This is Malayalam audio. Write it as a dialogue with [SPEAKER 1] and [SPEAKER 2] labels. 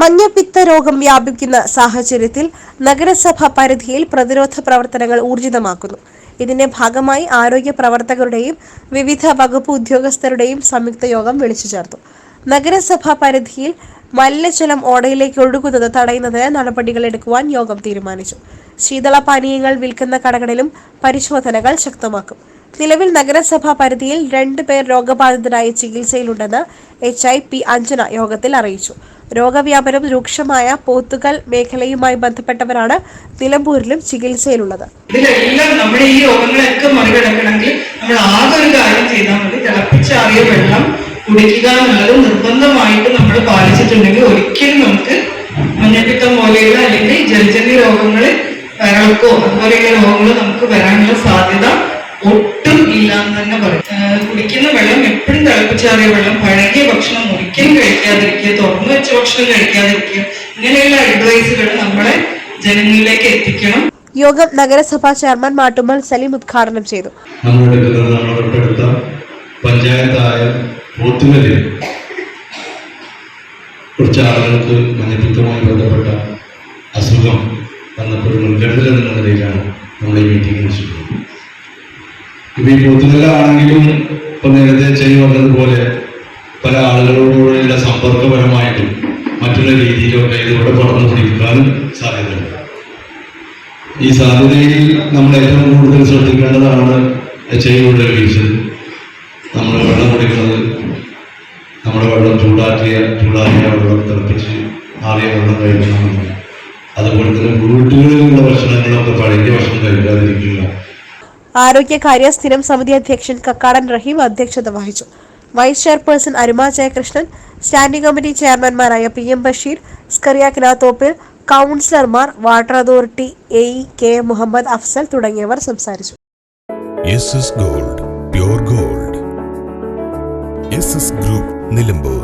[SPEAKER 1] മഞ്ഞപ്പിത്ത രോഗം വ്യാപിക്കുന്ന സാഹചര്യത്തിൽ നഗരസഭ പരിധിയിൽ പ്രതിരോധ പ്രവർത്തനങ്ങൾ ഊർജിതമാക്കുന്നു. ഇതിന്റെ ഭാഗമായി ആരോഗ്യ പ്രവർത്തകരുടെയും വിവിധ വകുപ്പ് ഉദ്യോഗസ്ഥരുടെയും സംയുക്ത യോഗം വിളിച്ചു ചേർത്തു. നഗരസഭ പരിധിയിൽ മലിനജലം ഓടയിലേക്ക് ഒഴുകുന്നത് തടയുന്നതിന് നടപടികൾ എടുക്കുവാൻ യോഗം തീരുമാനിച്ചു. ശീതള പാനീയങ്ങൾ വിൽക്കുന്ന കടകളിലും പരിശോധനകൾ ശക്തമാക്കും. നിലവിൽ നഗരസഭാ പരിധിയിൽ രണ്ട് പേർ രോഗബാധിതരായി ചികിത്സയിലുണ്ടെന്ന് എച്ച് ഐ പി അഞ്ജന യോഗത്തിൽ അറിയിച്ചു. രോഗവ്യാപനം രൂക്ഷമായ പോത്തുകൽ മേഖലയുമായി ബന്ധപ്പെട്ടവരാണ് നിലമ്പൂരിലും ചികിത്സയിലുള്ളത്.
[SPEAKER 2] ഇതിലെല്ലാം നമ്മുടെ ഈ രോഗങ്ങളൊക്കെ മറികടക്കണമെങ്കിൽ നമ്മൾ ആകെ ഒരു കാര്യം ചെയ്താൽ മതി. തിളപ്പിച്ചാറിയ വെള്ളം കുടിക്കുക എന്നുള്ളത് നിർബന്ധമായിട്ട് നമ്മൾ പാലിച്ചിട്ടുണ്ടെങ്കിൽ ഒരിക്കലും നമുക്ക് മഞ്ഞപ്പിത്തം പോലെയുള്ള അല്ലെങ്കിൽ ജലജന്യ രോഗങ്ങൾ വരൾക്കോ അതുപോലെയുള്ള രോഗങ്ങൾ നമുക്ക് വരാനുള്ള സാധ്യത ഒട്ടും ഇല്ല എന്ന് തന്നെ പറയും. കുടിക്കുന്ന വെള്ളം എപ്പോഴും തിളപ്പിച്ചാറിയ വെള്ളം പഴകിയ ഭക്ഷണം ഒരിക്കലും കഴിക്കാതിരിക്കുക തുറന്നു വെച്ച ഭക്ഷണം കഴിക്കാതിരിക്കുക ഇങ്ങനെയുള്ള അഡ്വൈസുകൾ നമ്മളെ ജനങ്ങളിലേക്ക് എത്തിക്കണം.
[SPEAKER 1] യോഗം നഗരസഭാ ചെയർമാൻ മാട്ടുമ്മൽ സലീം ഉദ്ഘാടനം ചെയ്തു.
[SPEAKER 3] നമ്മുടെ തൊട്ടടുത്ത പഞ്ചായത്തായ പോത്തുമലിൽ കുറച്ച് ആളുകൾക്ക് മഞ്ഞപ്പിത്തവുമായി ബന്ധപ്പെട്ട അസുഖം വന്നപ്പോൾ മുൻകരുതൽ എന്ന നിലയിലാണ് നമ്മൾ ഈ മീറ്റിംഗ് വെച്ചിട്ടുള്ളത് ഇപ്പൊ ഈ പോത്തുമല ആണെങ്കിലും ഇപ്പം നേരത്തെ ചെയ്തു വന്നതുപോലെ പല ആളുകളോടുള്ള സമ്പർക്കപരമായിട്ടും മറ്റുള്ള രീതിയിലൊക്കെ ഇതിലൂടെ പടർന്നു പിടിക്കാനും സാധ്യതയുണ്ട്. ഈ സാധ്യതയിൽ നമ്മൾ ഏറ്റവും കൂടുതൽ ശ്രദ്ധിക്കേണ്ടതാണ് എച്ച് ഐ വിയുടെ വീഴ്ച നമ്മൾ വെള്ളം കുടിക്കുന്നത് നമ്മുടെ വെള്ളം ചൂടാക്കിയ ചൂടാക്കിയ വെള്ളം തിളപ്പിച്ച് ആറിയ വെള്ളം കഴിക്കണമെന്ന് അതുപോലെ തന്നെ വീട്ടുകളിലുള്ള ഭക്ഷണങ്ങളൊക്കെ പഴകിയ ഭക്ഷണം കഴിക്കാതിരിക്കുക.
[SPEAKER 1] ആരോഗ്യകാര്യ സ്ഥിരം സമിതി അധ്യക്ഷൻ കക്കാടൻ റഹീം അധ്യക്ഷത വഹിച്ചു. Vice chairperson Aruma Jayakrishnan standing committee ചെയർമാൻമാരായ P M Basheer Scaria Kinathoppil കൗൺസിലർമാർ water authority A K Muhammad Afsal തുടങ്ങിയവർ സംസാരിച്ചു.
[SPEAKER 4] Gold pure gold group Nilambur